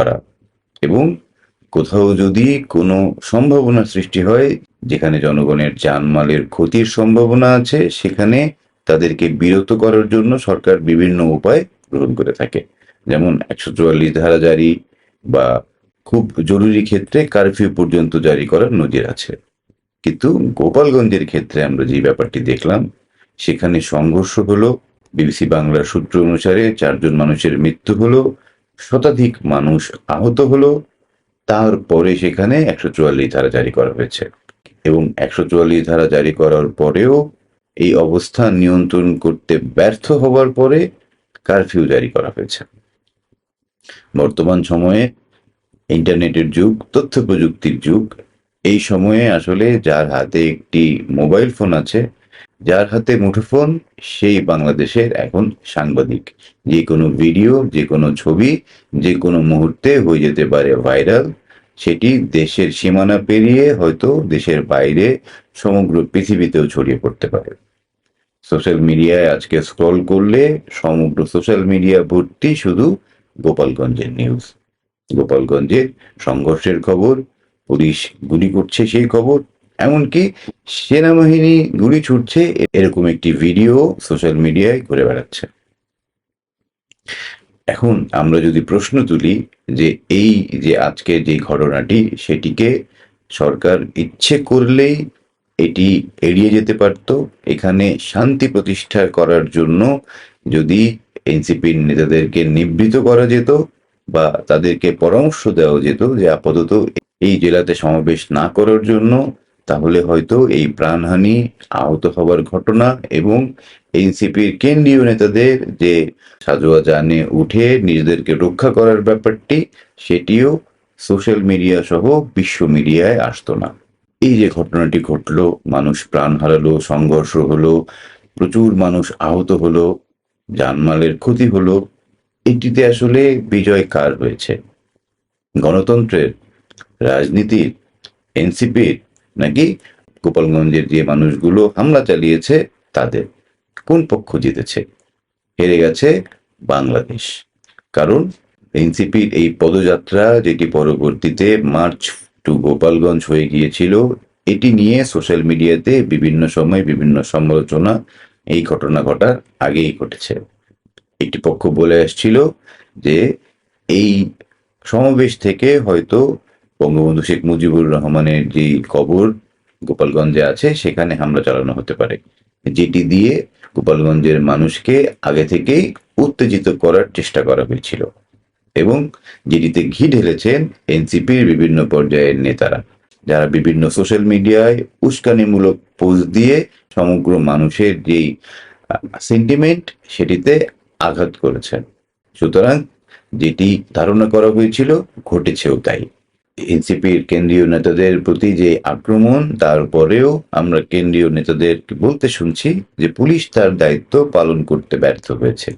করা। এবং কোথাও যদি কোনো সম্ভাবনা সৃষ্টি হয়, যেখানে জনগণের জানমালের ক্ষতির সম্ভাবনা আছে, সেখানে তাদেরকে বিরত করার জন্য সরকার বিভিন্ন উপায় গ্রহণ করে থাকে। যেমন একশো চুয়াল্লিশ ধারা জারি বা খুব জরুরি ক্ষেত্রে কারফিউ পর্যন্ত জারি করার নজির আছে। কিন্তু গোপালগঞ্জের ক্ষেত্রে আমরা যে ব্যাপারটি দেখলাম, সেখানে সংঘর্ষ হলো, বিবিসি বাংলার সূত্র অনুসারে চারজন মানুষের মৃত্যু হলো শতাধিক মানুষ আহত হলো, তারপরে সেখানে একশো চুয়াল্লিশ ধারা জারি করা হয়েছে। এবং একশো চুয়াল্লিশ ধারা জারি করার পরেও এই অবস্থা নিয়ন্ত্রণ করতে ব্যর্থ হওয়ার পরে কারফিউ জারি করা হয়েছে। বর্তমান সময়ে ইন্টারনেটের যুগ তথ্য প্রযুক্তির যুগ এই সময়ে আসলে যার হাতে একটি মোবাইল ফোন আছে, যার হাতে মুঠোফোন সেই বাংলাদেশের এখন সাংবাদিক। যে কোনো ভিডিও, যে কোনো ছবি, যে কোনো মুহূর্তে হয়ে যেতে পারে ভাইরাল, সেটি দেশের সীমানা পেরিয়ে হয়তো দেশের বাইরে সমগ্র পৃথিবীতেও ছড়িয়ে পড়তে পারে। সোশ্যাল মিডিয়ায় আজকে স্ক্রল করলে সমগ্র সোশ্যাল মিডিয়া ভর্তি শুধু গোপালগঞ্জের নিউজ। গোপালগঞ্জের সংঘর্ষের খবর পুলিশ গুলি করছে সেই খবর, এমনকি সেনাবাহিনী গুলি ছুটছে, এরকম একটি ভিডিও সোশ্যাল মিডিয়ায় ঘুরে বেড়াচ্ছে। এখন আমরা যদি প্রশ্ন তুলি যে এই যে আজকের যে ঘটনাটি, সেটিকে সরকার ইচ্ছে করলেই এটি এড়িয়ে যেতে পারত, এখানে শান্তি প্রতিষ্ঠা করার জন্য যদি এনসিপির নেতাদেরকে নিবৃত করা যেত বা তাদেরকে পরামর্শ দেওয়া যেত যে আপাতত এই জেলাতে সমাবেশ না করার জন্য, তাহলে হয়তো এই প্রাণহানি আহত হওয়ার ঘটনা এবং এনসিপির কেন্দ্রীয় নেতাদের যে সাজোয়া জানে উঠে নিজেদেরকে রক্ষা করার ব্যাপারটি, সেটিও সোশ্যাল মিডিয়া সহ বিশ্ব মিডিয়ায় আসতো না। এই যে ঘটনাটি ঘটলো, মানুষ প্রাণ হারালো, সংঘর্ষ হলো, প্রচুর মানুষ আহত হলো জানমালের ক্ষতি হলো, এটিতে আসলে বিজয় কার হয়েছে? গণতন্ত্রের রাজনীতির এনসিপির নাকি গোপালগঞ্জের যে মানুষগুলো হামলা চালিয়েছে তাদের? কোন পক্ষ জিতেছে? হেরে গেছে বাংলাদেশ। কারণ এনসিপির এই পদযাত্রা যেটি পরবর্তীতে মার্চ টু গোপালগঞ্জ হয়ে গিয়েছিল, এটি নিয়ে সোশ্যাল মিডিয়াতে বিভিন্ন সময় বিভিন্ন সমালোচনা এই ঘটনা ঘটার আগেই ঘটেছে। একটি পক্ষ বলে আসছিল যে এই সমাবেশ থেকে হয়তো বঙ্গবন্ধু শেখ মুজিবুর রহমানের যে কবর গোপালগঞ্জে আছে, সেখানে হামলা চালানো হতে পারে। যেটি দিয়ে গোপালগঞ্জের মানুষকে আগে থেকেই উত্তেজিত করার চেষ্টা করা হয়েছিল এবং যেটিতে ঘি ঢেলেছেন এনসিপির বিভিন্ন পর্যায়ের নেতারা, যারা বিভিন্ন সোশ্যাল মিডিয়ায় উস্কানিমূলক পোস্ট দিয়ে সমগ্র মানুষের যেই সেন্টিমেন্ট সেটিতে আঘাত করেছেন। সুতরাং যেটি ধারণা করা হয়েছিল, ঘটেছেও তাই। এনসিপির কেন্দ্রীয় নেতাদের প্রতি যে আক্রমণ তারপরেও আমরা কেন্দ্রীয় নেতাদের বলতে শুনছি যে পুলিশ তার দায়িত্ব পালন করতে ব্যর্থ হয়েছে।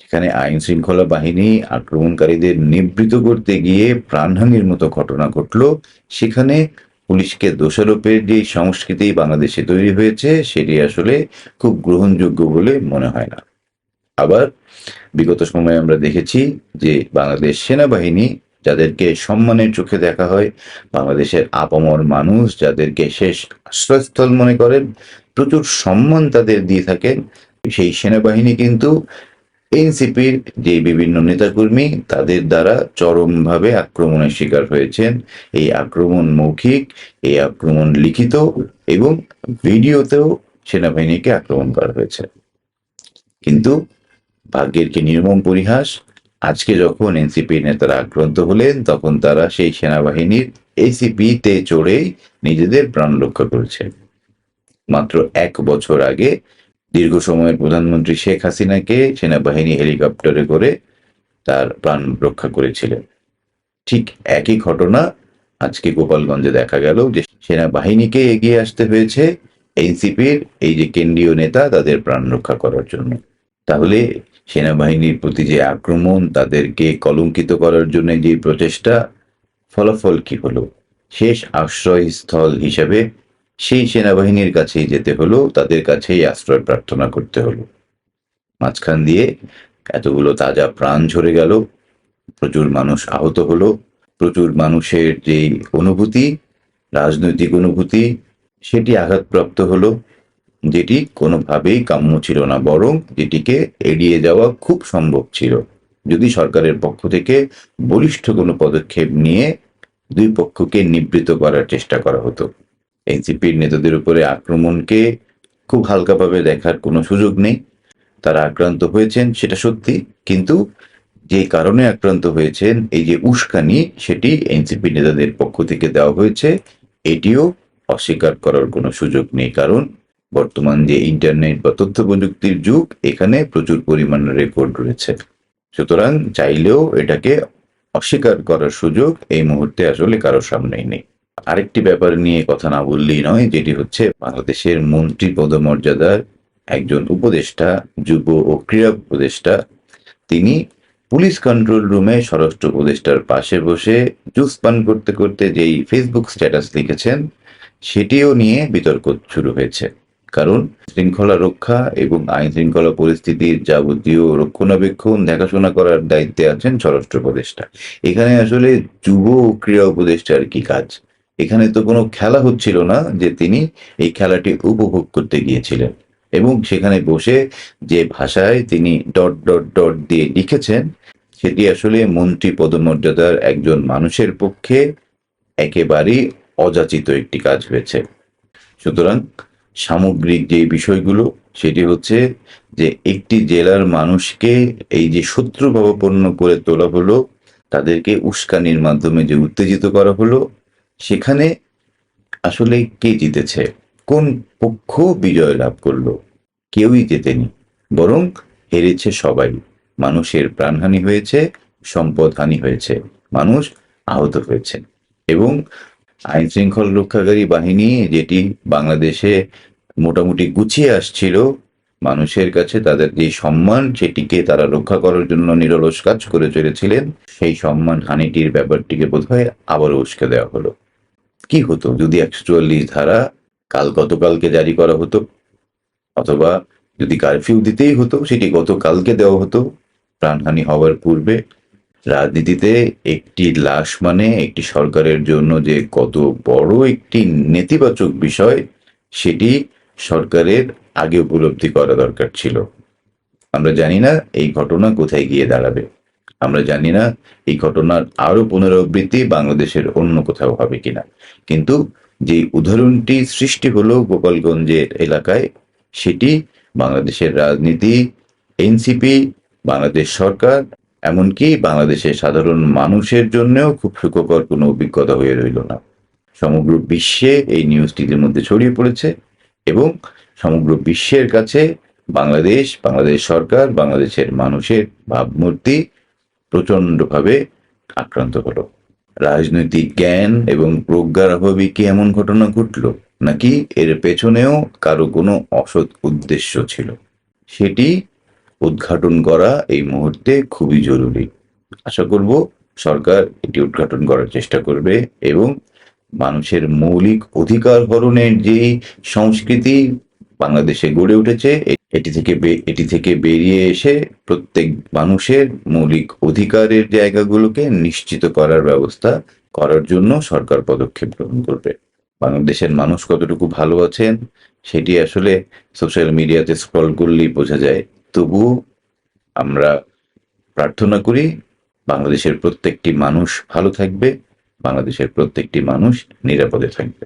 যেখানে আইন শৃঙ্খলা বাহিনী আক্রমণকারীদের নিবৃত করতে গিয়ে প্রাণহানির মতো ঘটনা ঘটলো। সেখানে পুলিশকে দোষারোপের যে সংস্কৃতি বাংলাদেশে তৈরি হয়েছে, সেটি আসলে খুব গ্রহণযোগ্য বলে মনে হয় না। আবার বিগত সময়ে আমরা দেখেছি যে বাংলাদেশ সেনাবাহিনী যাদেরকে সম্মানের চোখে দেখা হয়, বাংলাদেশের আপামর মানুষ যাদেরকে শেষ আশ্রয়স্থল মনে করেন, প্রচুর সম্মান তাদের দিয়ে থাকেন। সেই সেনাবাহিনী কিন্তু এনসিপির যে বিভিন্ন নেতাকর্মী, তাদের দ্বারা চরমভাবে আক্রমণের শিকার হয়েছেন। এই আক্রমণ মৌখিক, এই আক্রমণ লিখিত এবং ভিডিওতেও সেনাবাহিনীকে আক্রমণ করা হয়েছে। কিন্তু ভাগ্যের কি নির্মম পরিহাস আজকে যখন এনসিপি নেতারা আক্রান্ত হলেন, তখন তারা সেই সেনাবাহিনীর এসিপি তে চড়েই নিজেদের প্রাণ রক্ষা করেছে। মাত্র এক বছর আগে দীর্ঘ সময়ের প্রধানমন্ত্রী শেখ হাসিনাকে সেনাবাহিনী হেলিকপ্টারে করে তার প্রাণ রক্ষা করেছিলেন। ঠিক একই ঘটনা আজকে গোপালগঞ্জে দেখা গেল যে সেনাবাহিনীকে এগিয়ে আসতে হয়েছে এনসিপির এই যে কেন্দ্রীয় নেতা, তাদের প্রাণ রক্ষা করার জন্য। তাহলে সেনাবাহিনীর প্রতি যে আক্রমণ, তাদেরকে কলঙ্কিত করার জন্য যে প্রচেষ্টা, ফলাফল কি হলো? শেষ আশ্রয়স্থল হিসাবে সেই সেনাবাহিনীর কাছেই যেতে হলো, তাদের কাছেই আশ্রয় প্রার্থনা করতে হলো। মাঝখান দিয়ে এতগুলো তাজা প্রাণ ঝরে গেল, প্রচুর মানুষ আহত হলো, প্রচুর মানুষের যে অনুভূতি, রাজনৈতিক অনুভূতি, সেটি আঘাতপ্রাপ্ত হলো। যেটি কোনোভাবেই কাম্য ছিল না, বরং যেটিকে এড়িয়ে যাওয়া খুব সম্ভব ছিল। যদি সরকারের পক্ষ থেকে বলিষ্ঠ কোনো পদক্ষেপ নিয়ে দুই পক্ষকে নিবৃত করার চেষ্টা করা হতো। এনসিপির নেতাদের উপরে আক্রমণকে খুব হালকাভাবে দেখার কোনো সুযোগ নেই। তারা আক্রান্ত হয়েছেন, সেটা সত্যি। কিন্তু যে কারণে আক্রান্ত হয়েছেন, এই যে উস্কানি, সেটি এনসিপি নেতাদের পক্ষ থেকে দেওয়া হয়েছে, এটিও অস্বীকার করার কোনো সুযোগ নেই। কারণ বর্তমান যে ইন্টারনেট বা তথ্য প্রযুক্তির যুগ, এখানে প্রচুর পরিমাণে রেকর্ড রয়েছে। সুতরাং চাইলেও এটাকে অস্বীকার করার সুযোগ এই মুহূর্তে আসলে কারোর সামনেই নেই। আরেকটি ব্যাপার নিয়ে কথা না বললেই নয়, যেটি হচ্ছে বাংলাদেশের মন্ত্রী পদমর্যাদার একজন উপদেষ্টা, যুব ও ক্রীড়া উপদেষ্টা। তিনি পুলিশ কন্ট্রোল রুমে স্বরাষ্ট্র উপদেষ্টার পাশে বসে জুস পান করতে করতে যেই ফেসবুক স্ট্যাটাস লিখেছেন, সেটিও নিয়ে বিতর্ক শুরু হয়েছে। কারণ শৃঙ্খলা রক্ষা এবং আইন শৃঙ্খলা পরিস্থিতির যাবতীয় রক্ষণাবেক্ষণ দেখাশোনা করার দায়িত্বে আছেন স্বরাষ্ট্র উপদেষ্টা। এখানে আসলে যুব ক্রীড়া উপদেষ্টার কি কাজ? এখানে তো কোনো খেলা হচ্ছিল না যে তিনি এই খেলাটি উপভোগ করতে গিয়েছিলেন। এবং সেখানে বসে যে ভাষায় তিনি ডট ডট ডট দিয়ে লিখেছেন, সেটি আসলে মন্ত্রী পদমর্যাদার একজন মানুষের পক্ষে একেবারেই অযাচিত একটি কাজ হয়েছে। সুতরাং সামগ্রিক যে বিষয়গুলো, সেটি হচ্ছে যে একটি জেলার মানুষকে এই যে শত্রুভাবাপন্ন করে তোলা হলো, তাদেরকে উস্কানির মাধ্যমে যে উত্তেজিত করা হলো, সেখানে আসলে কে জিতেছে? কোন পক্ষ বিজয় লাভ করল? কেউই জেতেনি, বরং হেরেছে সবাই। মানুষের প্রাণহানি হয়েছে, সম্পদ হানি হয়েছে, মানুষ আহত হয়েছে। এবং আইন শৃঙ্খল রক্ষাকারী বাহিনী যেটি বাংলাদেশে মোটামুটি গুছিয়ে আসছিল, মানুষের কাছে তাদের যে সম্মান সেটিকে তারা রক্ষা করার জন্য নিরলস কাজ করে চলেছিলেন, সেই সম্মান হানিটির ব্যাপারটিকে বোধহয় আবারও উস্কে দেওয়া হলো। কি হতো যদি একশো চুয়াল্লিশ ধারা কাল গতকালকে জারি করা হতো? অথবা যদি কারফিউ দিতেই হতো, সেটি গতকালকে দেওয়া হতো? প্রাণহানি হওয়ার পূর্বে রাজনীতিতে একটি লাশ মানে একটি সরকারের জন্য যে কত বড় একটি নেতিবাচক বিষয়, সেটি সরকারের আগে উপলব্ধি করা দরকার ছিল। আমরা জানি না এই ঘটনা কোথায় গিয়ে দাঁড়াবে। আমরা জানি না এই ঘটনার আরও পুনরাবৃত্তি বাংলাদেশের অন্য কোথাও হবে কিনা। কিন্তু যে উদাহরণটি সৃষ্টি হলো গোপালগঞ্জের এলাকায়, সেটি বাংলাদেশের রাজনীতি, এনসিপি, বাংলাদেশ সরকার এমনকি বাংলাদেশের সাধারণ মানুষের জন্যও খুব সুখকর কোনো অভিজ্ঞতা হয়ে রইল না। সমগ্র বিশ্বে এই নিউজটির মধ্যে ছড়িয়ে পড়েছে এবং সমগ্র বিশ্বের কাছে বাংলাদেশ বাংলাদেশ সরকার, বাংলাদেশের মানুষের ভাবমূর্তি প্রচণ্ডভাবে আক্রান্ত হলো। রাজনৈতিক জ্ঞান এবং প্রজ্ঞার অভাবে কি এমন ঘটনা ঘটল? নাকি এর পেছনেও কারও কোনো অসৎ উদ্দেশ্য ছিল? সেটি উদ্ঘাটন করা এই মুহূর্তে খুবই জরুরি। আশা করব সরকার এটি উদ্ঘাটন করার চেষ্টা করবে এবং মানুষের মৌলিক অধিকার হরণের যে সংস্কৃতি বাংলাদেশে গড়ে উঠেছে এটি থেকে এটি থেকে বেরিয়ে এসে প্রত্যেক মানুষের মৌলিক অধিকারের জায়গাগুলোকে নিশ্চিত করার ব্যবস্থা করার জন্য সরকার পদক্ষেপ গ্রহণ করবে। বাংলাদেশের মানুষ কতটুকু ভালো আছেন, সেটি আসলে সোশ্যাল মিডিয়াতে স্ক্রল করলেই বোঝা যায়। তবুও আমরা প্রার্থনা করি বাংলাদেশের প্রত্যেকটি মানুষ ভালো থাকবে বাংলাদেশের প্রত্যেকটি মানুষ নিরাপদে থাকবে।